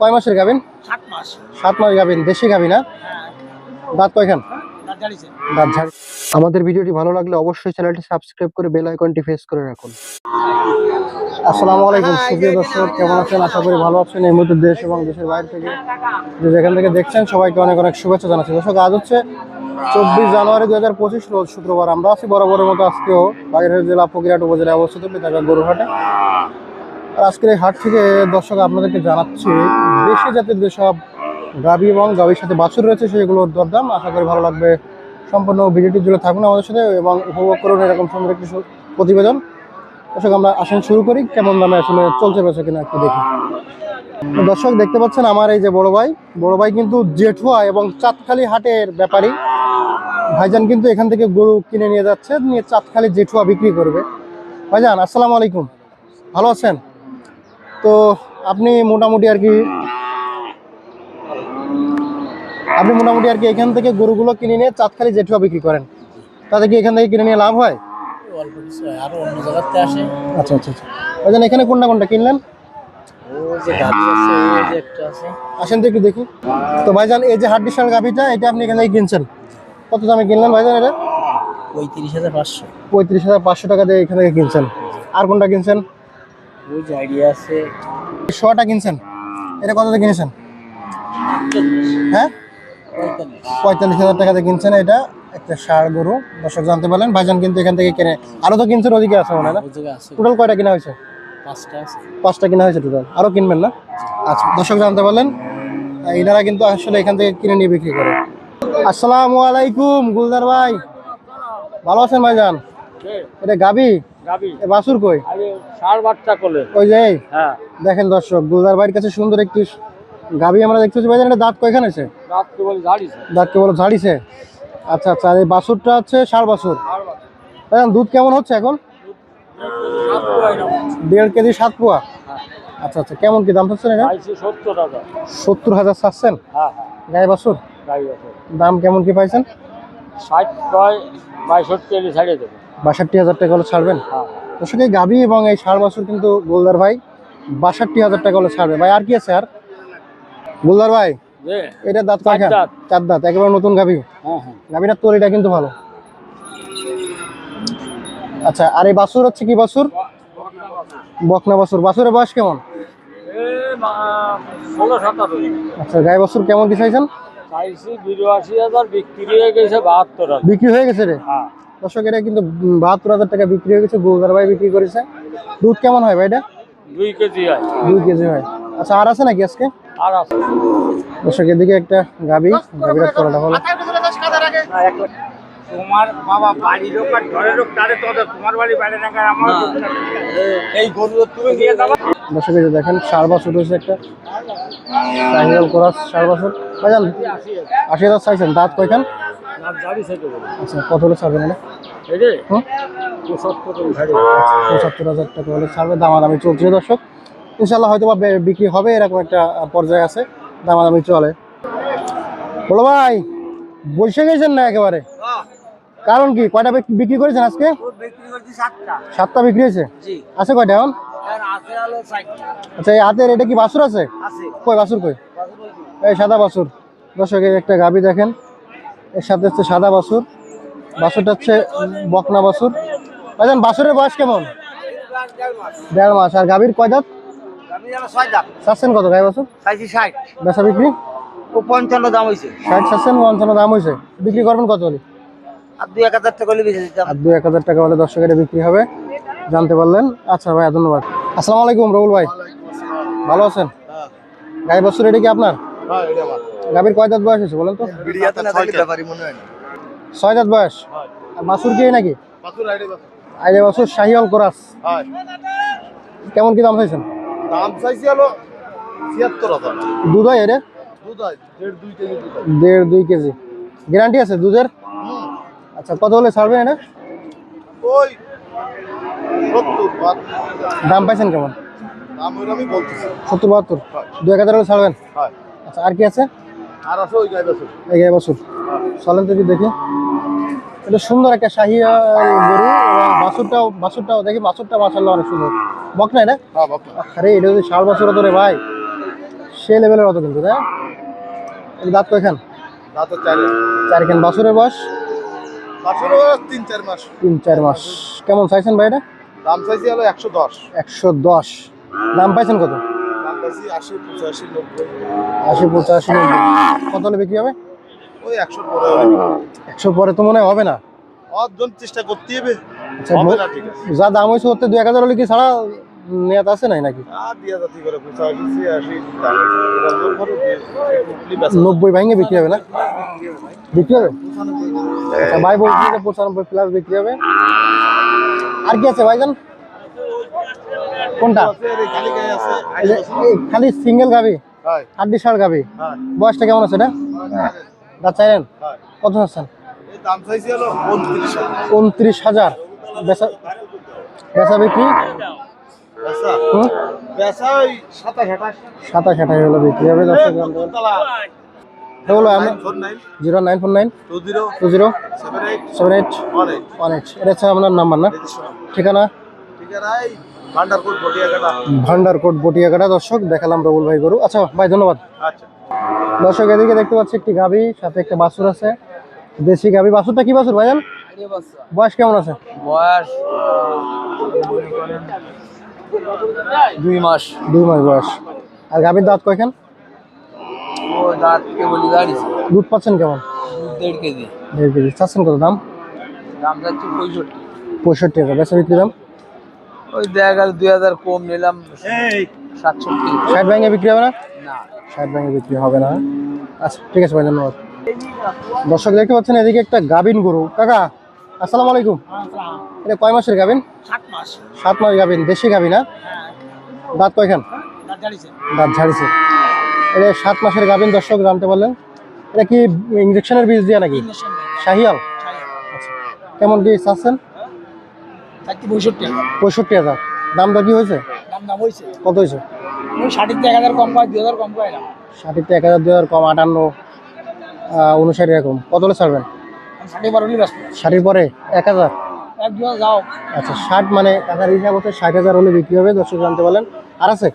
কয় মাসের গাবেন সাত মাস। সাত মাস গাবিন দেশি গাবিন না? দাঁত কয়খান? দাঁত ঝাড় আমাদের ভিডিওটি ভালো লাগলে অবশ্যই চ্যানেলটি সাবস্ক্রাইব করে বেল আইকনটি প্রেস করে রাখুন। আসসালামু আলাইকুম সুপ্রিয় দর্শক কেমন আছেন? আশা করি ভালো আছেন। এই মুহূর্তে দেশ এবং দেশের বাইরে থেকে যে যেখান থেকে দেখছেন সবাইকে অনেক অনেক শুভেচ্ছা জানাচ্ছি। দর্শক আজ হচ্ছে চব্বিশ জানুয়ারি দু হাজার পঁচিশ রোজ শুক্রবার। আমরা আছি বরাবরের মতো আজকেও বাগেরহাট জেলা ফকিরহাট উপজেলায় অবস্থিত বিধানগর গরুহাটে আর আজকের এই হাট থেকে দর্শক আপনাদেরকে জানাচ্ছি দেশি জাতের যেসব গাভী এবং গাভীর সাথে বাছুর রয়েছে, সেগুলোর দরদাম আশা করি ভালো লাগবে। সম্পূর্ণ ভিডিওটি জুড়ে থাকুন আমাদের সাথে এবং উপভোগ করুন এরকম সুন্দর একটি প্রতিবেদন। দর্শক, আমরা আসেন শুরু করি, কেমন দামে আসলে চলছে বেছে কিনা একটু দেখি। দর্শক, দেখতে পাচ্ছেন আমার এই যে বড় ভাই বড় ভাই কিন্তু জেঠুয়া এবং চাঁদখালি হাটের ব্যাপারী। ভাইজান কিন্তু এখান থেকে গরু কিনে নিয়ে যাচ্ছে, নিয়ে চাঁদখালি জেঠুয়া বিক্রি করবে। ভাইজান, আসসালামু আলাইকুম। ভালো আছেন? তো আপনি মোটামুটি আর কি আপনি মোটামুটি আর কি এখান থেকে গরুগুলো কিনে নিয়ে চাঁদখালি জেঠুয়া বিক্রি করেন। তাতে কি এখান থেকে কিনে নিয়ে লাভ হয়? অল্প কিছু হয় আরও অন্য জায়গাতে আসে। আচ্ছা আচ্ছা আচ্ছা। ভাইজান এখানে কোনটা কোনটা কিনলেন? আসেন তো একটু দেখি। তো ভাইজান এই যে গাভিটা এটা আপনি এখান থেকে কিনছেন? কত দামে কিনলেন ভাইজান এটা? পঁয়ত্রিশ হাজার পাঁচশো। পঁয়ত্রিশ হাজার পাঁচশো টাকা দিয়ে এখান থেকে কিনছেন। আর কোনটা কিনছেন? ওই যে আইডিয়া আছে। শোয়াটা কিনছেন? এটা কত দিয়ে কিনেছেন? হ্যাঁ? পঁয়তাল্লিশ হাজার টাকাতে কিনছেন এটা একটা ষাড় গরু। দর্শক জানতে পারলেন ভাইজান কিন্তু এখান থেকে কিনে। আরও তো কিনছেন ওদিকে আছে মনে হয় টোটাল কয়টা কিনা হয়েছে? পাঁচটা আছে। কিনা হয়েছে টোটাল আরও কিনবেন না? আচ্ছা দর্শক জানতে পারলেন এনারা কিন্তু আসলে এখান থেকে কিনে নিয়ে বিক্রি করে। আসসালামু আলাইকুম গুলদার ভাই। ভালো আছেন ভাইজান? এটা গাবি? গাবি। এ বাসুর কই? ষাট বাচ্চা করলে ওই যে হ্যাঁ। দেখেন দর্শক গুলদার ভাইয়ের কাছে সুন্দর একটি গাবি আমরা দেখতেছি ভাইজান এটা দাঁত কয়খান আছে? রাত কেবল ঝাড়িছে। দাঁত কেবল ঝাড়িছে? আচ্ছা আচ্ছা এই বাছুরটা হচ্ছে ষাড় বাছুর ভাইজান দুধ কেমন হচ্ছে এখন? দেড় কেজি সাত পোয়া? আচ্ছা আচ্ছা কেমন কি দাম চাচ্ছেন এটা? সত্তর হাজার। চাচ্ছেন? হ্যাঁ হ্যাঁ। গায়ে বাছুর দাম কেমন কি পাইছেন? ষাট ছাড়িয়ে বাষট্টি হাজার টাকা হলে ছাড়বেন? হ্যাঁ দর্শক এই গাভি এবং এই ষাড় বাছুর কিন্তু গোলদার ভাই বাষট্টি হাজার টাকা হলে ছাড়বে। ভাই আর কি আছে আর? গোলদার ভাই এটা দাঁত দাঁত। চার দাঁত একেবারে নতুন গাভি। গাভিটার তরিটা কিন্তু ভালো। আচ্ছা আর এই বাছুর হচ্ছে কি বাসুর বকনা বাছুর। বাছুরের বয়স কেমন? আচ্ছা গায়ে বাছুর কেমন কি চাইছেন? হয়ে গেছে বিক্রি হয়ে গেছে রে? হ্যাঁ। দর্শক এটা কিন্তু বাহাত্তর হাজার টাকা বিক্রি হয়ে গেছে গোলদার ভাই বিক্রি করেছে। দুধ কেমন হয় ভাই এটা? দুই কেজি হয়। দুই কেজি হয়। আচ্ছা আর আছে নাকি আজকে? আর আছে। দর্শক এদিকে একটা গাবি গাবিটা তলাটা হলো। তোমার বাবা বাড়ি লোক আর ঘরের লোক তারে তো তোমার বাড়ি বাইরে না আমার এই গরু তুমি নিয়ে যাবা দর্শক এই দেখেন সার বাছুর রয়েছে একটা। টাইগাল করা সার বাছুর ভাইজান আশি হাজার চাইছেন দাঁত কয়খান? গাড়ি সেটে বলে। আচ্ছা কত হলে ছাড়বেন এটা পঁচাত্তর করে ছাড়ি পঁচাত্তর হাজার টাকা হলে ছাড়বে দামাদামি চলছে দর্শক। ইনশাল্লাহ হয়তো বা বিক্রি হবে এরকম একটা পর্যায়ে আছে দামাদামি চলে। বলো ভাই বসে গেছেন না একেবারে? কারণ কি কয়টা বিক্রি করেছেন আজকে? সাতটা। বিক্রি হয়েছে? আছে কয়টা এখন? আচ্ছা এই হাতের এটা কি বাছুর আছে? কই বাছুর কই? এই সাদা বাছুর। দর্শক এই একটা গাবি দেখেন এর সাথে হচ্ছে সাদা বাছুর। বাছুরটা হচ্ছে বকনা বাছুর। ভাইজান বাছুরের বয়স কেমন? দেড় মাস। আর গাভীর কয় দাঁত? চাচ্ছেন কত গাই বাছুর? চাইছি ষাট। বেচা বিক্রি? ও পঞ্চান্ন দাম হয়েছে ষাট চাচ্ছেন পঞ্চান্ন দাম হয়েছে বিক্রি করবেন কত হলে? আর দুই এক হাজার টাকা হলে দিতাম। আর দু এক হাজার টাকা হলে দর্শকের বিক্রি হবে। জানতে পারলেন। আচ্ছা ভাই ধন্যবাদ। আসসালামু আলাইকুম রবুল ভাই। ভালো আছেন? গাই বাছুর এটা কি আপনার? গাভীর কয় দাঁত বয়স হয়েছে বলেন তো? ছয় দাঁত বয়স? আর বাছুর কি নাকি? আইলে বাছুর। শাহিওয়াল কোরাস। কেমন কি দাম চাইছেন দাম চাইছি হলো ছিয়াত্তর হাজার দুধ হয় এর? দুধ হয় দেড় দুই কেজি দুধ দেড় দুই কেজি। গ্যারান্টি আছে দুধের? আচ্ছা কত হলে ছাড়বেন এটা ওই দাম পাইছেন কেমন? দাম আমি বলতেছি। সত্তর বাহাত্তর? দু এক হাজার হলে ছাড়বেন? হয়। আচ্ছা আর কি আছে? আর আছে ওই এই বছর চলেন তো দেখি। এটা সুন্দর একটা শাহি আহ, গরু এবং বাছুরটাও বাছুরটাও দেখি। বাছুরটা মাসাল্লাহ অনেক সুন্দর। বক না এটা? হ্যাঁ আরে এটা যদি ষাট বছর ধরে ভাই। সে লেভেলের অত কিন্তু তাই দাঁত কয়খান? রাতের চারে চার বয়স? তিন চার মাস। তিন চার মাস। কেমন চাইছেন ভাই এটা? দাম চাইছি হলো একশো দশ। একশো দশ। দাম পাইছেন কত? আশি পঁচাশি নব্বই। আশি পঁচাশি নব্বই। কত হলে বিক্রি হবে? ওই একশোর পরে একশো পরে তো মনে হয় হবে না। অর্জন চেষ্টা করতে হবে। আচ্ছা না যা দাম হয়েছে ওতে দুই এক হাজার হলে কি ছাড়া নেয়াত আছে নাই নাকি। নব্বই ভাঙে বিক্রি হবে না? বিক্রি হবে? আচ্ছা ভাই বলছি যে পঁচানব্বই প্লাস বিক্রি হবে। আর কি আছে ভাইজান? কোনটা? খালি সিঙ্গেল গাবি? আড্ডি ষাট গাবি? বয়সটা কেমন আছে এটা? দাঁত চাইলেন? কত আছেন উনত্রিশ হাজার। বেচা বেচা বিক্রি? সাতাশ আঠাশ। হলো বিক্রি হবে দশ? হলো nine zero nine four nine? Two zero. Two zero? Seven eight. One eight. এটা হচ্ছে আপনার নাম্বার না? ঠিকানা? ভান্ডারপুর বটিয়াঘাটা। দর্শক দেখালাম রবুল ভাই গরু। আচ্ছা ভাই ধন্যবাদ। আচ্ছা। দর্শক এদিকে দেখতে পাচ্ছি একটি গাবি সাথে একটা বাছুর আছে। দেশি গাবি। বাছুরটা কি বাছুর ভাইজান? বয়স কেমন আছে? বয়স দুই মাস। দুই মাস বয়স। আর গাবির দাঁত কয়খান? ও দাঁত কে বলি দাঁড়িয়েছে দুধ পাচ্ছেন কেমন? দুধ দেড় কেজি। দেড় কেজি। চাচ্ছেন কত দাম? দাম যাচ্ছে পঁয়ষট্টি। পঁয়ষট্টি টাকা বেচা বিক্রি দাম? ওই দেখা গেল দুই হাজার কম নিলাম। সাতষট্টি। ষাট ব্যাঙ্গে বিক্রি হবে না? না। ষাট ব্যাঙ্গে বিক্রি হবে না। আচ্ছা ঠিক আছে ভাই ধন্যবাদ। দর্শক দেখতে পাচ্ছেন এদিকে একটা গাবিন গরু। কাকা আসসালামু আলাইকুম। এটা কয় মাসের গাবিন সাত মাস। গাবিন দেশি গাবিন না? দাঁত কয়খান? দাঁত ঝাড়িছে। এটা সাত মাসের গাবিন দর্শক জানতে পারলেন। এটা কি ইঞ্জেকশনের বীজ দিয়া নাকি? শাহিয়াল? কেমন কি চাচ্ছেন? পঁয়ষট্টি হাজার। দাম দর কি হয়েছে? কত হয়েছে? ষাটের এক হাজার কম পায় দুই হাজার কম পায় ষাটিতে এক হাজার দুই হাজার কম আটান্ন উনষাট এরকম। কত হলে ছাড়বেন? ব্যস্ত। পরে এক হাজার যাও। আচ্ছা ষাট মানে টাকার হিসাব হচ্ছে ষাট হাজার হলে বিক্রি হবে দর্শক জানতে পারলেন। আর আছে?